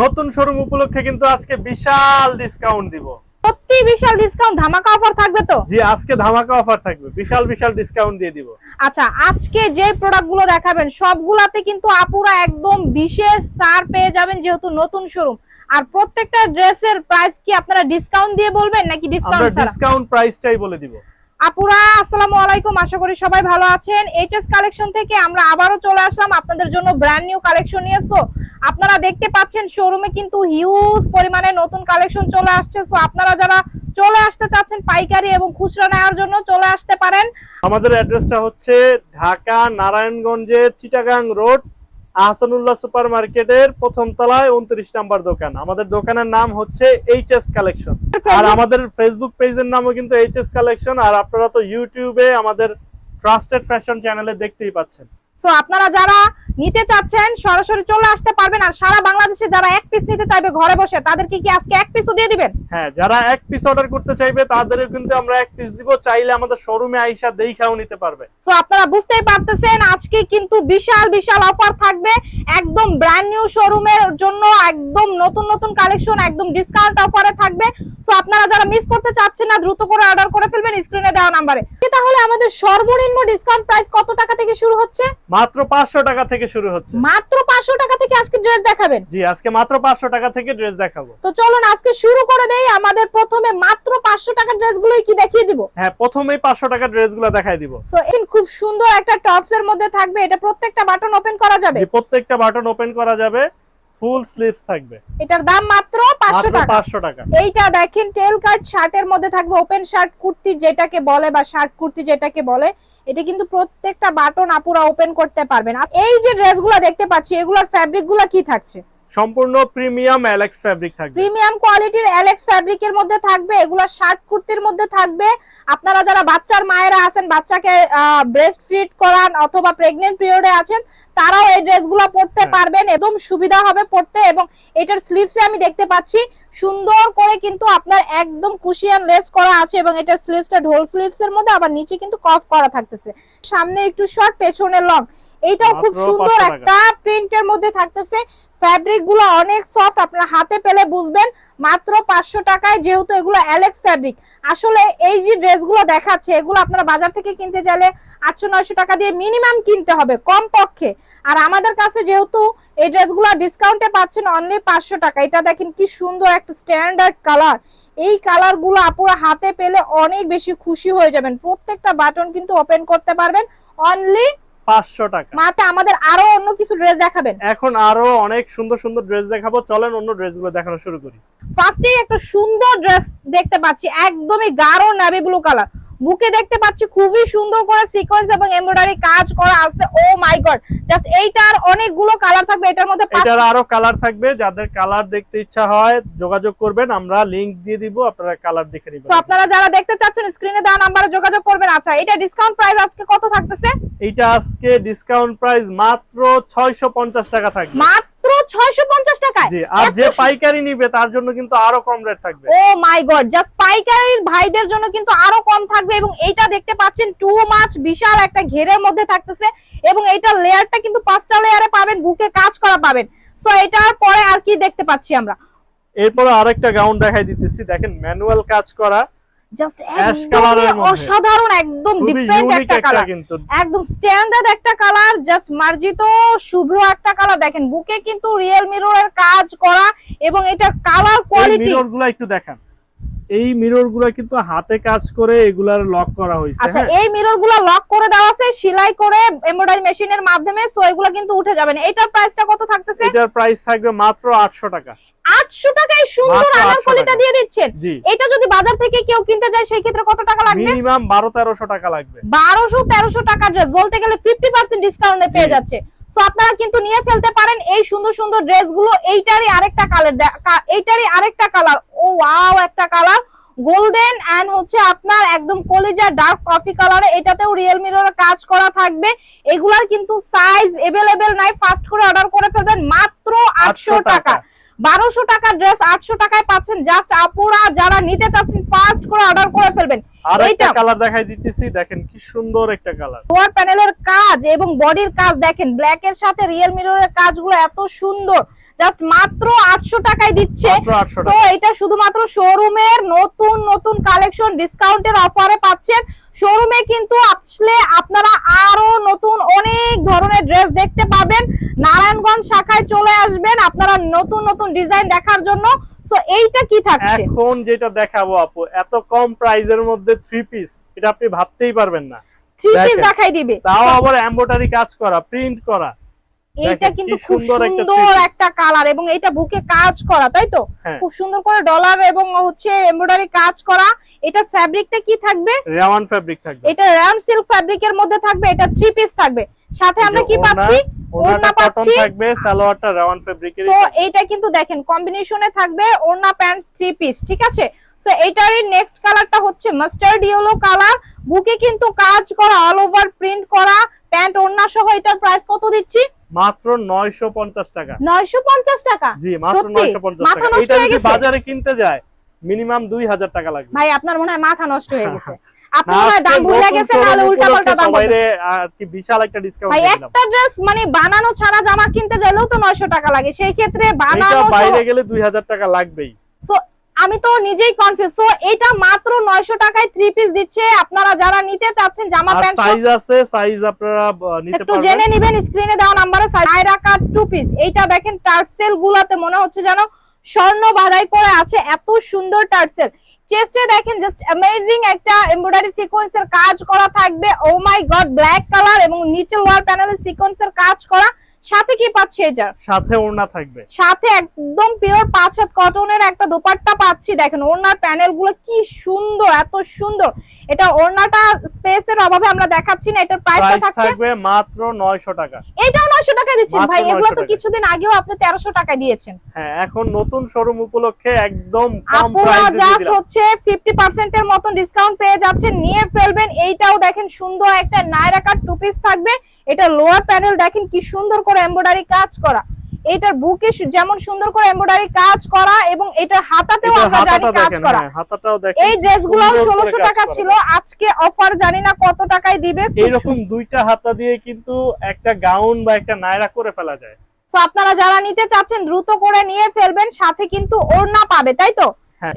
নতুন শোরুম উপলক্ষে কিন্তু আজকে বিশাল ডিসকাউন্ট দিব। সত্যি বিশাল ডিসকাউন্ট ধামাকা অফার থাকবে তো? জি আজকে ধামাকা অফার থাকবে। বিশাল বিশাল ডিসকাউন্ট দিয়ে দিব। আচ্ছা আজকে যে প্রোডাক্টগুলো দেখাবেন সবগুলাতে কিন্তু আপুরা একদম বিশেষ ছাড় পেয়ে যাবেন যেহেতু নতুন শোরুম। আর প্রত্যেকটা ড্রেসের প্রাইস কি আপনারা ডিসকাউন্ট দিয়ে বলবেন নাকি ডিসকাউন্ট ছাড়া? ডিসকাউন্ট প্রাইসটাই বলে দিব। আপুরা, আসসালামু আলাইকুম। আশা করি সবাই ভালো আছেন। এইচএস কালেকশন থেকে আমরা আবারও চলে আসলাম আপনাদের জন্য ব্র্যান্ড নিউ কালেকশন নিয়ে। সো আপনারা দেখতে পাচ্ছেন শোরুমে কিন্তু হিউজ পরিমাণে নতুন কালেকশন চলে আসছে। সো আপনারা যারা চলে আসতে চাচ্ছেন পাইকারি এবং খুচরা নেওয়ার জন্য চলে আসতে পারেন। আমাদের অ্যাড্রেসটা হচ্ছে ঢাকা, নারায়ণগঞ্জের চিটাগাং রোড আহসানুল্লাহ সুপার মার্কেটের প্রথম তলায় উনত্রিশ নাম্বার দোকান। আমাদের দোকানের নাম হচ্ছে এইচ এস কালেকশন। আর আমাদের ফেসবুক পেজের নামও কিন্তু এইচ এস কালেকশন। আর আপনারা তো ইউটিউবে আমাদের ট্রাস্টেড ফ্যাশন চ্যানেলে দেখতেই পাচ্ছেন। সো আপনারা যারা নিতে চাচ্ছেন সরাসরি চলে আসতে পারবেন আর সারা বাংলাদেশে যারা এক পিস নিতে চাইবে ঘরে বসে তাদেরকে কি আজকে এক পিসও দিয়ে দিবেন? হ্যাঁ যারা এক পিস অর্ডার করতে চাইবে তাদেরও কিন্তু আমরা এক পিস দিব। চাইলে আমাদের শোরুমে আইসা দেখাও নিতে পারবে। সো আপনারা বুঝতেই পারতেছেন আজকে কিন্তু বিশাল বিশাল অফার থাকবে। একদম ব্র্যান্ড নিউ শোরুমের জন্য একদম নতুন নতুন কালেকশন একদম ডিসকাউন্ট অফারে থাকবে। সো আপনারা যারা মিস করতে চাচ্ছেন না দ্রুত করে অর্ডার করে ফেলবেন স্ক্রিনে দেওয়া নাম্বারে তাহলে আমাদের সর্বনিম্ন ডিসকাউন্ট প্রাইস কত টাকা থেকে শুরু হচ্ছে? মাত্র পাঁচশো টাকা থেকে শুরু হচ্ছে। মাত্র পাঁচশো টাকা থেকে আজকে ড্রেস দেখাবেন? জি আজকে মাত্র পাঁচশো টাকা থেকে ড্রেস দেখাবো। তো চলুন আজকে শুরু করে দেই। আমাদের প্রথমে মাত্র পাঁচশো টাকার ড্রেসগুলোই কি দেখিয়ে দিব? হ্যাঁ প্রথমেই পাঁচশো টাকা ড্রেসগুলো দেখাই দিব। সো এখন খুব সুন্দর একটা টপস এর মধ্যে থাকবে। এটা প্রত্যেকটা বাটন ওপেন করা যাবে? জি প্রত্যেকটা বাটন ওপেন করা যাবে। ফুল স্লিভস থাকবে। এটার দাম মাত্র পাঁচশো মাত্র টাকা। পাঁচশো টাকা। এইটা দেখেন টেল কাট শার্টের মধ্যে থাকবে ওপেন শার্ট কুর্তি যেটাকে বলে বা শার্ট কুর্তি যেটাকে বলে এটা কিন্তু প্রত্যেকটা বাটন আপুরা ওপেন করতে পারবেন। এই যে ড্রেসগুলো দেখতে পাচ্ছি এগুলোর ফেব্রিকগুলা কি থাকছে? সম্পূর্ণ প্রিমিয়াম অ্যালেক্স ফ্যাব্রিক থাকবে। প্রিমিয়াম কোয়ালিটির অ্যালেক্স ফ্যাব্রিকের মধ্যে থাকবে এগুলো শার্ট কুর্তির মধ্যে থাকবে। আপনারা যারা বাচ্চার মায়েরা আছেন বাচ্চাকে ব্রেস্ট ফিড করান অথবা প্রেগনেন্ট পিরিয়ডে আছেন তারাও এই ড্রেসগুলো পরতে হ্যাঁ। পারবেন। একদম সুবিধা হবে পরতে এবং এটার স্লিভসে আমি দেখতে পাচ্ছি সুন্দর করে কিন্তু আপনার একদম কুশিয়ান লেস করা আছে এবং এটার স্লিভসটা ঢোল স্লিভস এর মধ্যে আবার নিচে কিন্তু কফ করা থাকতেছে। সামনে একটু শর্ট পেছনে লং এইটাও খুব সুন্দর 500 টাকা। একটা প্রিন্টের মধ্যে থাকতেছে। ফ্যাব্রিকগুলো অনেক সফট আপনারা হাতে পেলে বুঝবেন। মাত্র পাঁচশো টাকায় যেহেতু এগুলো অ্যালেক্স ফ্যাব্রিক আসলে এই যে ড্রেসগুলো দেখাচ্ছে, এগুলো আপনারা বাজার থেকে কিনতে চাইলে আটশো নয়শো টাকা দিয়ে মিনিমাম কিনতে হবে কম পক্ষে আর আমাদের কাছে যেহেতু এই ড্রেসগুলো ডিসকাউন্টে পাচ্ছেন অনলি পাঁচশো টাকা, এটা দেখেন কি সুন্দর একটা স্ট্যান্ডার্ড কালার এই কালারগুলো আপুরা হাতে পেলে অনেক বেশি খুশি হয়ে যাবেন। প্রত্যেকটা বাটন কিন্তু ওপেন করতে পারবেন অনলি পাঁচশো টাকা। মাতে আমাদের আরও অন্য কিছু ড্রেস দেখাবেন। এখন আরও অনেক সুন্দর সুন্দর ড্রেস দেখাবো। চলেন অন্য ড্রেসগুলো দেখানো শুরু করি। ফার্স্টেই একটা সুন্দর ড্রেস দেখতে পাচ্ছি একদমই গাঢ় নেভি ব্লু কালার বুকে দেখতে পাচ্ছি খুবই সুন্দর করে সিকোয়েন্স এবং এমব্রয়ডারি কাজ করা আছে। ও মাই গড জাস্ট এইটার অনেকগুলো কালার থাকবে এটার মধ্যে এটার আরও কালার থাকবে যাদের কালার দেখতে ইচ্ছা হয় যোগাযোগ করবেন আমরা লিংক দিয়ে দিব আপনারা কালার দেখে নিবেন। তো আপনারা যারা দেখতে চাচ্ছেন স্ক্রিনে দেওয়া নাম্বারে যোগাযোগ করবেন। আচ্ছা এটা ডিসকাউন্ট প্রাইস আজকে কত থাকতেছে? এইটা আজকে ডিসকাউন্ট প্রাইস মাত্র ছয়শো পঞ্চাশ টাকা থাকবে। মাত্র ছয়শো পঞ্চাশ টাকায়। জি আর যে পাইকারি নিবে তার জন্য কিন্তু আরও কম রেট থাকবে। ও মাই গড জাস্ট পাইকারির ভাইদের জন্য কিন্তু আরও কম থাকবে এবং এইটা দেখতে পাচ্ছেন টু মাছ বিশাল একটা ঘেরের মধ্যে থাকতেছে এবং এইটার লেয়ারটা কিন্তু পাঁচটা লেয়ারে পাবেন বুকে কাজ করা পাবেন। সো এটার পরে আর কি দেখতে পাচ্ছি আমরা। এরপরে আরেকটা গাউন দেখাই দিতেছি। দেখেন ম্যানুয়াল কাজ করা। জাস্ট। অসাধারণ একদম ডিফারেন্ট একটা একটা কালার একদম স্ট্যান্ডার্ড একটা কালার জাস্ট মার্জিত শুভ্র একটা কালার দেখেন বুকে কিন্তু রিয়েল মিররের কাজ করা এবং এটার কালার কোয়ালিটি মিররগুলো একটু দেখান। এই মিররগুলা কিন্তু হাতে কাজ করে এগুলার লক করা হয়েছে আচ্ছা হ্যাঁ? এই মিররগুলো লক করে দেওয়া আছে সেলাই করে এমব্রয়ডারি মেশিনের মাধ্যমে সো এগুলো কিন্তু উঠে যাবে না। এটার প্রাইসটা কত থাকতেছে? এটার প্রাইস থাকবে মাত্র আটশো টাকা। আটশো টাকায় সুন্দর 800 আনারকলিটা দিয়ে দিচ্ছেন। এটা যদি বাজার থেকে কেউ কিনতে যায় সেই ক্ষেত্রে কত টাকা লাগবে? মিনিমাম বারো তেরোশো টাকা লাগবে। বারোশো তেরোশো টাকা ড্রেস বলতে গেলে ফিফটি পার্সেন্ট ডিসকাউন্টে পেয়ে যাচ্ছে। সো আপনারা কিন্তু নিয়ে ফেলতে পারেন এই সুন্দর সুন্দর ড্রেসগুলো। এইটারই আরেকটা কালার এইটারই আরেকটা কালার ওয়াও একটা কালার গোল্ডেন অ্যান্ড হচ্ছে আপনার একদম কলিজা ডার্ক কফি কালারে এটাতেও রিয়েল মিরর কাজ করা থাকবে। এগুলার কিন্তু সাইজ এভেলেবেল নাই। ফাস্ট করে অর্ডার করে ফেলবেন মাত্র আটশো টাকা। টাকা। বারোশো টাকার ড্রেস আটশো টাকায় পাচ্ছেন। জাস্ট আপুরা যারা নিতে চাচ্ছেন ফাস্ট করে অর্ডার করে ফেলবেন। আর একটা এইটা কালার দেখাই দিতেছি দেখেন কি সুন্দর একটা কালার ডোয়ার প্যানেলের কাজ এবং বডির কাজ দেখেন ব্ল্যাক এর সাথে রিয়েল মিররের কাজগুলো এত সুন্দর। জাস্ট মাত্র আটশো টাকায় দিচ্ছে। তো এটা শুধুমাত্র শোরুমের নতুন নতুন কালেকশন ডিসকাউন্টের অফারে পাচ্ছেন। শোরুমে কিন্তু আসলে আপনারা আরও নতুন অনেক ধরনের ড্রেস দেখতে পাবেন। নারায়ণগঞ্জ শাখায় চলে আসবেন আপনারা নতুন নতুন ডিজাইন দেখার জন্য। এইটা কি থাকছে? এখন যেটা দেখাবো আপু এত কম প্রাইজের মধ্যে থ্রি পিস এটা আপনি ভাবতেই পারবেন না। থ্রি পিস দেখাই দিবে। তাও আবার এমব্রয়ডারি কাজ করা প্রিন্ট করা। এইটা কিন্তু খুব সুন্দর একটা কালার এবং এটা বুকে কাজ করা তাই তো? হ্যাঁ। খুব সুন্দর করে ডলার এবং হচ্ছে এমব্রয়ডারি কাজ করা। এটা ফ্যাব্রিকটা কি থাকবে? রেওয়ান ফেব্রিক থাকবে। এটা র্যাম সিল্ক ফ্যাব্রিকের মধ্যে থাকবে এটা থ্রি পিস থাকবে। সাথে আমরা কি পাচ্ছি? ওড়না পাচ্ছি। থাকবে সালোয়ারটা রেওয়ান ফেব্রিকের সো এইটা কিন্তু দেখেন কম্বিনেশনে থাকবে ওড়না প্যান্ট থ্রি পিস ঠিক আছে? সো এইটারই নেক্সট কালারটা হচ্ছে মাস্টার্ড ইয়েলো কালার বুকে কিন্তু কাজ করা অল ওভার প্রিন্ট করা প্যান্ট ওড়না সহ এটার প্রাইস কত দিচ্ছি? মাত্র 950 টাকা। নয়শো পঞ্চাশ টাকা? জি মাত্র 950 মাথা টাকা এটা যদি? বাজারে কিনতে যায় মিনিমাম 2000 টাকা লাগবে। ভাই আপনার মনে হয় মাথা নষ্ট হয়ে গেছে। আপনি না, মনে আজকে দাম ভুলে নতুন নাহলে উল্টা দাম সবাইরে আর কি বিশাল একটা ডিসকাউন্ট ভাই একটা ড্রেস বানানো ছাড়া জামা কিনতে গেলেও তো নয়শো টাকা লাগে। সেই ক্ষেত্রে বানানো বাইরে গেলে 2000 টাকা লাগবেই। সো আমি তো নিজেই কনফিউজ সো এটা মাত্র নয়শো টাকায় থ্রি পিস দিচ্ছে। আপনারা যারা নিতে চাচ্ছেন জামা প্যান্ট সাইজ আছে সাইজ আপনারা একটু জেনে নিবেন স্ক্রিনে দেওয়া নাম্বারে টু পিস এইটা দেখেন টার্সেল গুলাতে মনে হচ্ছে যেন স্বর্ণ বাধাই করে আছে, এত সুন্দর টার্সেল। চেস্টে দেখেন জাস্ট অ্যামেজিং একটা এমব্রয়ডারি সিকোয়েন্সের কাজ করা থাকবে। Oh my god black colour এবং নিচে ওয়াল প্যানেল সিকোয়েন্সের কাজ করা। সাথে কি পাচ্ছে এটা? সাথে ওড়না থাকবে। সাথে একদম পিওর পাঁচ হাত কটনের একটা দোপাট্টা পাচ্ছি। দেখেন ওড়নার প্যানেলগুলো কি সুন্দর এত সুন্দর। এটা ওড়নাটা স্পেসের অভাবে আমরা দেখাচ্ছি না এটার প্রাইস থাকবে মাত্র 900 টাকা। এটাও নয়শো টাকা দিচ্ছেন ভাই এগুলো তো কিছুদিন আগেও আপনি তেরোশো টাকা দিয়েছেন। হ্যাঁ এখন নতুন শোরুম উপলক্ষে একদম কম প্রাইসে জাস্ট হচ্ছে ফিফটি পার্সেন্টের মতন ডিসকাউন্ট পেয়ে যাচ্ছেন। নিয়ে ফেলবেন এইটাও দেখেন সুন্দর একটা নায়রা কাট টু পিস থাকবে। এটা লোয়ার প্যানেল দেখেন কি সুন্দর করে এমব্রয়ডারি কাজ করা। এটার বুকে যেমন সুন্দর করে এমব্রয়ডারি কাজ করা এবং এটার হাতাতেও আমরা জানি কাজ করা। হ্যাঁ এই ড্রেসগুলো সুন্দর করে ষোলোশো কাজ টাকা ছিল আজকে অফার জানি না কত টাকায় দিবে খুব এইরকম দুইটা হাতা দিয়ে কিন্তু একটা গাউন বা একটা নায়রা করে ফেলা যায়। তো আপনারা যারা নিতে চাচ্ছেন দ্রুত করে নিয়ে ফেলবেন সাথে কিন্তু ওড়না পাবে তাই তো?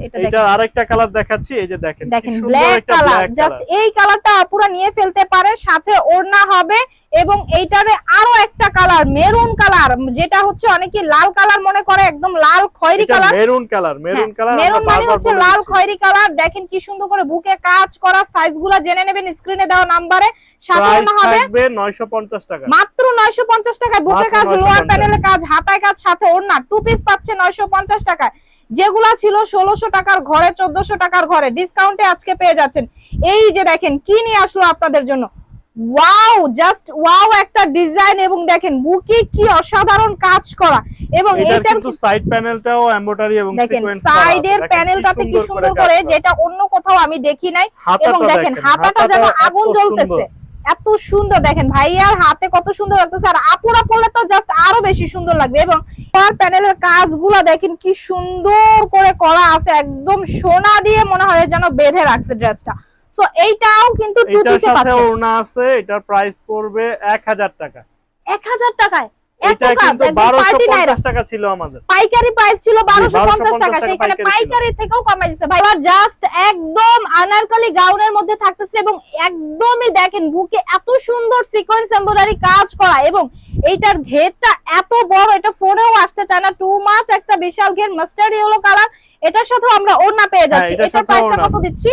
এটা এটা আরেকটা কালার দেখাচ্ছি এই যে দেখেন কি দেখেন সুন্দর ব্ল্যাক কালার জাস্ট এই কালারটা আপুরা নিয়ে ফেলতে পারে সাথে ওড়না হবে এবং এইটারে আরও একটা কালার মেরুন কালার যেটা হচ্ছে অনেকে লাল কালার মনে করে একদম লাল খয়েরি colour maroon colour maroon colour maroon মানে হচ্ছে লাল খয়েরি কালার দেখেন কি সুন্দর করে বুকে কাজ করা সাইজগুলা জেনে নেবেন স্ক্রিনে দেওয়া নাম্বারে। সাথে ওড়না হবে 950 টাকা। মাত্র নয়শো পঞ্চাশ টাকায় বুকে কাজ 950 লোয়ার প্যানেলে কাজ হাতায় কাজ সাথে ওড়না টু পিস পাচ্ছে নয়শো পঞ্চাশ টাকায়। যেগুলা ছিল ষোলোশো টাকার ঘরে চোদ্দশো টাকার ঘরে ডিসকাউন্টে আজকে পেয়ে যাচ্ছেন। এই যে দেখেন কি নিয়ে আসলো আপনাদের জন্য? ওয়াও জাস্ট ওয়াও একটা ডিজাইন এবং দেখেন বুকে কি অসাধারণ কাজ করা। এবং এটার এইটার কিন্তু সাইড প্যানেলটাও এমব্রয়ডারি এবং দেখেন সিকোয়েন্স সাইডের প্যানেলটাতে কি সুন্দর করে যেটা অন্য কোথাও আমি দেখি নাই এবং দেখেন হাতাটা যেন আগুন জ্বলতেছে। এত সুন্দর দেখেন ভাইয়ার হাতে কত সুন্দর লাগতেছে। আর আপুরা পড়লে তো জাস্ট আরও বেশি সুন্দর লাগবে। এবং তার প্যানেলের কাজগুলো দেখেন কি সুন্দর করে করা আছে। একদম সোনা দিয়ে মনে হয় যেন বেঁধে রাখছে ড্রেসটা সো এইটাও কিন্তু টু এটার পিসে সাথে পাচ্ছে ওড়না আছে এটার প্রাইস পড়বে 1000 টাকা। এক হাজার টাকায়? এত এটা কিন্তু একদম পার্টি নাইরা। 1250 টাকা ছিল আমাদের। পাইকারি প্রাইস ছিল 1250 টাকা টাকা সেখানে পাইকারি থেকেও কমাই ভাই জাস্ট একদম আনারকলি গাউনের মধ্যে থাকতেছে এবং একদমই দেখেন বুকে এত সুন্দর সিকোয়েন্স এমব্রয়ডারি কাজ করা এবং এইটার ঘেরটা এত বড় এটা ফোনেও আসতে চায় না। টু মাছ একটা বিশাল ঘের মাস্টার্ড ইয়েলো কালার এটার সাথে আমরা ওড়না পেয়ে যাচ্ছি। হ্যাঁ, এটার এটার প্রাইসটা কত দিচ্ছি?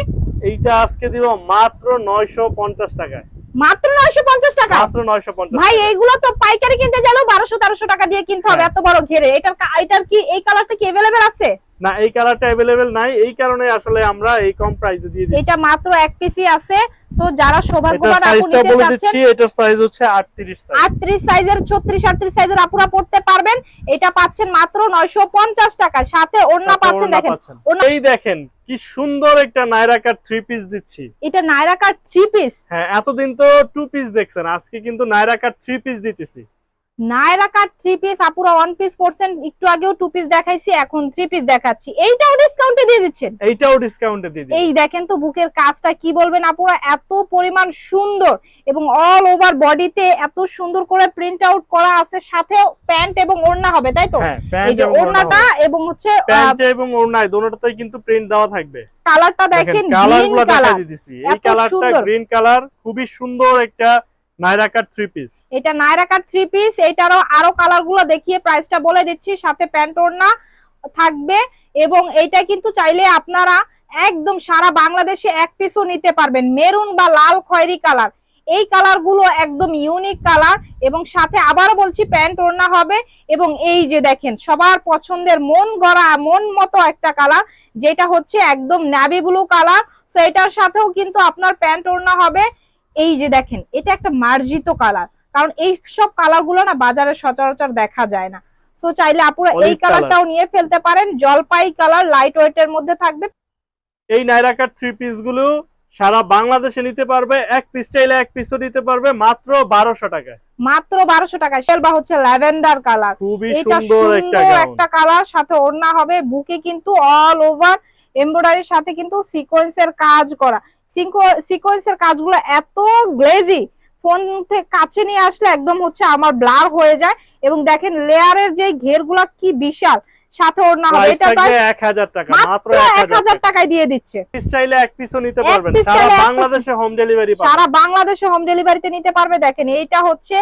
এইটা আজকে দিব মাত্র 950 টাকায়। মাত্র নয়শো পঞ্চাশ টাকা। মাত্র 950 ভাই এইগুলো তো পাইকারি কিনতে গেলেও বারোশো তেরোশো টাকা দিয়ে কিনতে হবে। হ্যাঁ। এত বড় ঘেরে। এটার এটার কি এই কালারটা কি এভেলেবেল আছে? না এই কালারটা अवेलेबल নাই এই কারণে আসলে আমরা এই কম প্রাইসে দিয়ে দিচ্ছি এটা মাত্র এক পিসি আছে সো যারা এটা সৌভাগ্যবান আপু সাইজটা নিতে বলে চাচ্ছেন দিচ্ছি এটার সাইজ হচ্ছে 38 সাইজ আটত্রিশ সাইজের ছত্রিশ আটত্রিশ সাইজের আপুরা পড়তে পারবেন এটা পাচ্ছেন মাত্র নয়শো পঞ্চাশ টাকা সাথে ওড়না সাথে পাচ্ছেন ওড়না দেখেন পাচ্ছেন। ওড়না- এই দেখেন কি সুন্দর একটা নায়রা কাট থ্রি পিস দিচ্ছি এটা নাইরা কাট থ্রি পিস হ্যাঁ এতদিন তো টু পিস দেখছেন আজকে কিন্তু নায়রা কাট থ্রি পিস দিতেছি নায়রা কাট থ্রি পিস আপুরা ওয়ান পিস পড়ছেন একটু আগেও টু পিস দেখাইছি এখন থ্রি পিস দেখাচ্ছি। এইটাও ডিসকাউন্টে দিয়ে দিচ্ছেন? এইটাও ডিসকাউন্টে দিয়ে এই দেখেন তো বুকের কাজটা কি বলবেন আপুরা এত পরিমাণ সুন্দর এবং অল ওভার বডিতে এত সুন্দর করে প্রিন্ট আউট করা আছে সাথে প্যান্ট এবং ওড়না হবে তাই তো? হ্যাঁ এই যে ওড়নাটা এবং হচ্ছে প্যান্ট এবং ওড়নায় দুটোতেই কিন্তু প্রিন্ট দেওয়া থাকবে। কালারটা দেখেন গ্রিন কালার এই কালারটা। গ্রিন কালার খুবই সুন্দর একটা নাইরা কাট পিস এটা নায়রা পিস কালারগুলো দেখিয়ে প্রাইসটা বলে দিচ্ছি, সাথে প্যান্ট ওড়না থাকবে এবং এইটা কিন্তু চাইলে আপনারা একদম সারা বাংলাদেশে এক পিসও নিতে পারবেন, মেরুন বা লাল খয়েরি কালার এই কালারগুলো একদম ইউনিক কালার এবং সাথে আবারও বলছি প্যান্ট ওড়না হবে এবং এই যে দেখেন, সবার পছন্দের মন গড়া, মন মতো একটা কালার যেটা হচ্ছে একদম নাভি ব্লু কালার সো এটার সাথেও কিন্তু আপনার প্যান্ট ওড়না হবে এই যে দেখেন এটা একটা মার্জিত কালার। কারণ এই সব কালারগুলো না বাজারে সচরাচর দেখা যায় না। সো চাইলে আপুরা এই কালারটাও নিয়ে ফেলতে পারেন। জলপাই কালার লাইট ওয়েট এর মধ্যে থাকবে। এই নাইরা কাট থ্রি পিসগুলো সারা বাংলাদেশে নিতে পারবে। এক পিস চাইলে এক পিসও নিতে পারবে। মাত্র বারোশো টাকায়। মাত্র বারোশো টাকায়। সেল বা হচ্ছে ল্যাভেন্ডার কালার। খুবই সুন্দর একটা কালার সাথে ওড়না হবে। বুকে কিন্তু অল ওভার এমব্রয়ডারির সাথে কিন্তু সিকোয়েন্সের কাজ করা। সিকোয়েন্সের কাজগুলো এত গ্লেজি ফোন থেকে কাছে নিয়ে আসলে একদম হচ্ছে আমার ব্লার হয়ে যায় এবং দেখেন লেয়ারের যে ঘেরগুলা কি বিশাল সাথে ওড়না হবে। এটা প্রাইস এক হাজার টাকা মাত্র মাত্র এক এক হাজার হাজার টাকা টাকায় দিয়ে দিচ্ছে। পিস চাইলে এক পিসও নিতে পারবেন। সারা বাংলাদেশে হোম ডেলিভারি সারা বাংলাদেশে হোম ডেলিভারিতে নিতে পারবে। দেখেন এইটা হচ্ছে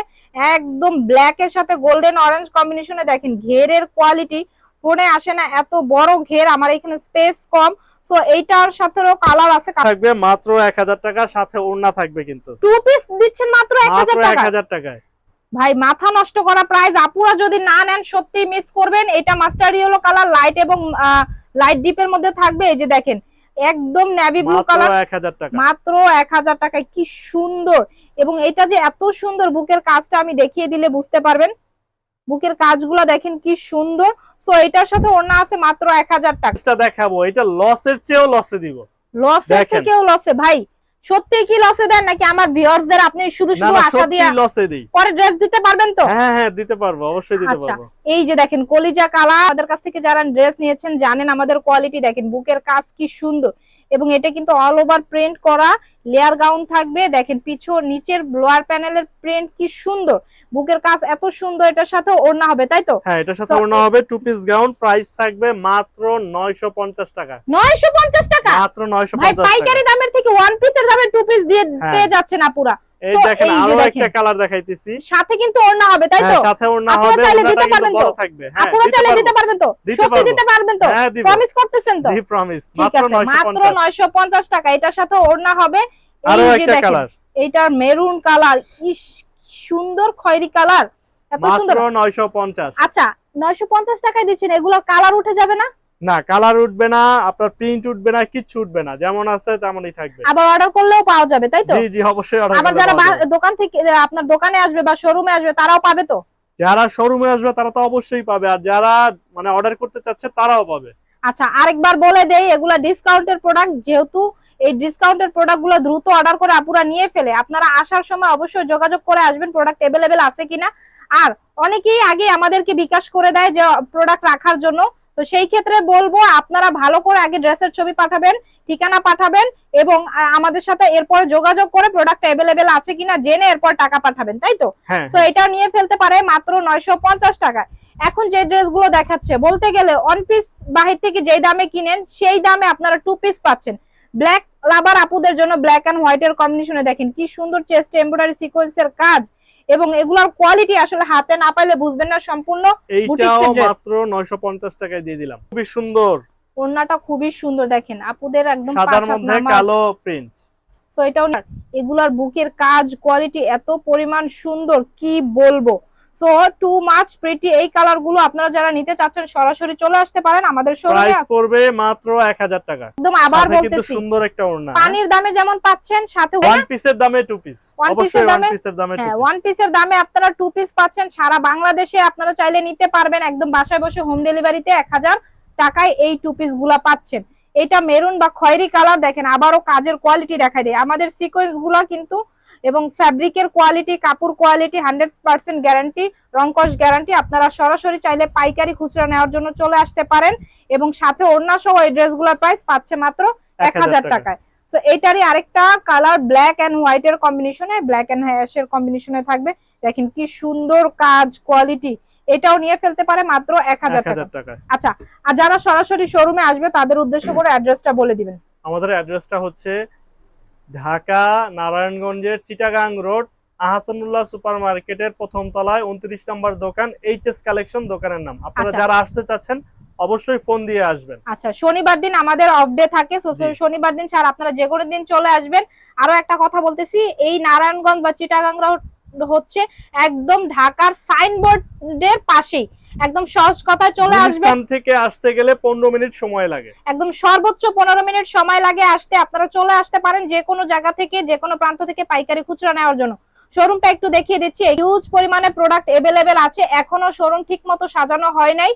একদম ব্ল্যাক এর সাথে গোল্ডেন অরেঞ্জ কম্বিনেশনে দেখেন ঘেরের কোয়ালিটি ফোনে আসে না এত বড় ঘের আমার এখানে স্পেস কম। সো এইটার সাথেও কালার আছে থাকবে মাত্র এক হাজার টাকা সাথে ওড়না থাকবে কিন্তু। টু পিস দিচ্ছেন মাত্র এক মাত্র হাজার এক টাকা হাজার টাকায়। ভাই মাথা নষ্ট করা প্রাইস আপুরা যদি না নেন সত্যি মিস করবেন। এটা মাস্টার ইয়েলো কালার লাইট এবং লাইট ডিপের মধ্যে থাকবে। এই যে দেখেন একদম নেভি ব্লু কালার মাত্র এক হাজার টাকায় কি সুন্দর। এবং এটা যে এত সুন্দর বুকের কাজটা আমি দেখিয়ে দিলে বুঝতে পারবেন। বুকের কাজগুলো দেখেন কি সুন্দর। সো এটার সাথে ওড়না আছে মাত্র এক হাজার টাকা। দেখাবো এটা লসের চেয়েও লসে দিব। লসের থেকেও লসে ভাই সত্যি কি লসে দেন নাকি আমার ভিউয়ার্সদের আপনি শুধু শুধু আশা দিয়ে লসে দিই। পরে ড্রেস দিতে পারবেন তো? হ্যাঁ হ্যাঁ দিতে পারব অবশ্যই দিতে আচ্ছা। পারব। এই যে দেখেন কলিজা কালা আমাদের কাছ থেকে যারা ড্রেস নিয়েছেন জানেন আমাদের কোয়ালিটি দেখেন বুকের কাজ কি সুন্দর। এবং এটা কিন্তু অল ওভার প্রিন্ট করা লেয়ার গাউন থাকবে দেখেন পিছু নিচের লোয়ার প্যানেলের প্রিন্ট কি সুন্দর। বুকের কাজ এত সুন্দর এটার সাথে ওড়না হবে তাই তো? হ্যাঁ এটার সাথে ওড়না হবে টু পিস গাউন প্রাইস থাকবে মাত্র নয়শো পঞ্চাশ টাকা। নয়শো পঞ্চাশ টাকা? মাত্র 950 টাকা ভাই পাইকারি দামের থেকে ওয়ান পিসের দামে টু পিস দিয়ে পেয়ে যাচ্ছে না আপুরা। এই দেখেন আরও একটা কালার দেখাইতেছি। সাথে কিন্তু ওড়না হবে তাই তো? হ্যাঁ সাথে ওড়না আপনারা চাইলে দিতে পারবেন তো? থাকবে। হ্যাঁ চাইলে দিতে পারবেন তো? সত্যি দিতে পারবেন তো? হ্যাঁ প্রমিস করতেছেন তো? জি প্রমিস মাত্র আছে নয়শো মাত্র পঞ্চাশ। নয়শো পঞ্চাশ টাকা। এটার সাথে ওড়না হবে। আরও একটা কালার এইটার মেরুন কালার। ইস সুন্দর খয়েরি কালার। এত সুন্দর। মাত্র নয়শো পঞ্চাশ। আচ্ছা নয়শো পঞ্চাশ টাকায় দিচ্ছেন। এগুলো কালার উঠে যাবে না? না কালার উঠবে না আপনার প্রিন্ট উঠবে না কিচ্ছু উঠবে না যেমন আছে তেমনই থাকবে। আবার অর্ডার করলেও পাওয়া যাবে তাই তো? জি জি অবশ্যই আবার যারা। দোকান থেকে আপনার দোকানে আসবে বা শোরুমে আসবে তারাও পাবে তো? যারা শোরুমে আসবে তারা তো অবশ্যই পাবে আর যারা মানে অর্ডার করতে চাচ্ছে তারাও পাবে। আচ্ছা আরেকবার বলে দেই এগুলা ডিসকাউন্টের প্রোডাক্ট যেহেতু এই ডিসকাউন্টের প্রোডাক্টগুলো দ্রুত অর্ডার করে আপুরা নিয়ে ফেলে আপনারা আসার সময় অবশ্যই যোগাযোগ করে আসবেন প্রোডাক্ট অ্যাভেলেবেল আছে কিনা। আর অনেকেই আগে আমাদেরকে বিকাশ করে দেয় যে প্রোডাক্ট রাখার জন্য তো সেই ক্ষেত্রে বলব আপনারা ভালো করে আগে ড্রেসের ছবি পাঠাবেন ঠিকানা পাঠাবেন এবং আমাদের সাথে এরপর যোগাযোগ করে প্রোডাক্ট অ্যাভেলেবেল আছে কিনা জেনে এরপর টাকা পাঠাবেন তাই তো? হ্যাঁ তো এটা নিয়ে ফেলতে পারে মাত্র নয়শো পঞ্চাশ টাকায় এখন যে ড্রেসগুলো দেখাচ্ছে বলতে গেলে ওয়ান পিস বাহির থেকে যেই দামে কিনেন সেই দামে আপনারা টু পিস পাচ্ছেন। ব্ল্যাক লাভার আপুদের জন্য ব্ল্যাক এন্ড হোয়াইট এর কম্বিনেশনে দেখেন কি সুন্দর চেস্ট এমব্রয়ডারি সিকোয়েন্সের কাজ এবং এগুলোর কোয়ালিটি আসলে হাতে না পাইলে বুঝবেন না সম্পূর্ণ এইটাও মাত্র নয়শো পঞ্চাশ টাকায় দিয়ে দিলাম। খুবই সুন্দর। ওড়নাটা খুবই সুন্দর দেখেন আপুদের একদম সাদার মধ্যে কালো প্রিন্ট তো এটাও না এগুলার বুকের কাজ কোয়ালিটি এত পরিমাণ সুন্দর কি বলব? সো টু মাচ প্রিটি এই কালারগুলো আপনারা যারা নিতে চাচ্ছেন সরাসরি চলে আসতে পারেন আমাদের শোরুমে পড়বে মাত্র এক হাজার টাকা। একদম আবার বলতেছি সুন্দর একটা ওড়না পানির দামে যেমন পাচ্ছেন সাথে ওয়ান পিসের দামে টু পিস ওয়ান দামে- পিসের দামে হ্যাঁ ওয়ান। পিসের দামে আপনারা টু পিস পাচ্ছেন। সারা বাংলাদেশে আপনারা চাইলে নিতে পারবেন। একদম বাসায় বসে হোম ডেলিভারিতে এক হাজার টাকায় এই টু পিসগুলা পাচ্ছেন। এটা মেরুন বা খয়েরি কালার দেখেন আবারও কাজের কোয়ালিটি দেখা দেয়। আমাদের সিকোয়েন্সগুলা কিন্তু এবং ফ্যাব্রিকের কোয়ালিটি কাপড় কোয়ালিটি হান্ড্রেড পার্সেন্ট গ্যারান্টি রংকশ গ্যারান্টি আপনারা সরাসরি চাইলে পাইকারি খুচরা নেওয়ার জন্য চলে আসতে পারেন এবং সাথে অন্য সহ এই ড্রেসগুলোর প্রাইস পাচ্ছে মাত্র এক হাজার টাকায়। তো এইটারই আরেকটা কালার ব্ল্যাক এন্ড হোয়াইট এর কম্বিনেশনে ব্ল্যাক এন্ড হ্যাশ এর কম্বিনেশনে থাকবে। দেখেন কি সুন্দর কাজ কোয়ালিটি এটাও নিয়ে ফেলতে পারে মাত্র এক হাজার এক টাকা। আচ্ছা আর যারা সরাসরি শোরুমে আসবে তাদের উদ্দেশ্য করে অ্যাড্রেসটা বলে দিবেন। আমাদের অ্যাড্রেসটা হচ্ছে ঢাকা নারায়ণগঞ্জের চিটাগাং রোড আহসানুল্লাহ সুপার মার্কেটের প্রথম তলায় উনত্রিশ নম্বর দোকান এইচএস কালেকশন দোকানের নাম। আপনারা আচ্ছা। যারা আসতে চাচ্ছেন অবশ্যই ফোন দিয়ে আসবেন। আচ্ছা শনিবার দিন আমাদের অফ ডে থাকে শনিবার দিন ছাড়া আপনারা যে কোনো দিন চলে আসবেন। আরও একটা কথা বলতেছি এই নারায়ণগঞ্জ বা চিটাগাং হচ্ছে একদম ঢাকার সাইনবোর্ডের পাশেই। একদম সহজ কথায় চলে আসবেন গুলিস্তান থেকে আসতে গেলে পনেরো মিনিট সময় লাগে। একদম সর্বোচ্চ পনেরো মিনিট সময় লাগে আসতে। আপনারা চলে আসতে পারেন যে কোনো জায়গা থেকে যে কোনো প্রান্ত থেকে পাইকারি খুচরা নেওয়ার জন্য। শোরুমটা একটু দেখিয়ে দিচ্ছি। হিউজ পরিমাণে প্রোডাক্ট এভেলেবেল আছে। এখনও শোরুম ঠিক মতো সাজানো হয় নাই।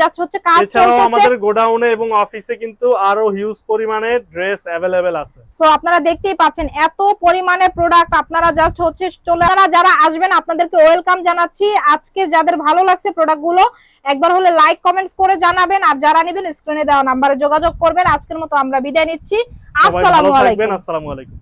জাস্ট হচ্ছে কাজ এছাড়াও আমাদের গোডাউনে এবং অফিসে কিন্তু আরও হিউজ পরিমাণে ড্রেস অ্যাভেলেবেল আছে। সো আপনারা দেখতেই পাচ্ছেন এত পরিমাণে প্রোডাক্ট আপনারা জাস্ট হচ্ছে চলে যারা যারা আসবেন আপনাদেরকে ওয়েলকাম জানাচ্ছি। আজকে যাদের ভালো লাগছে প্রোডাক্টগুলো একবার হলে লাইক কমেন্টস করে জানাবেন। আর যারা নেবেন স্ক্রিনে দেওয়া নাম্বারে যোগাযোগ করবেন। আজকের মতো আমরা বিদায় নিচ্ছি। আসসালামু আলাইকুম। আসসালামু আলাইকুম।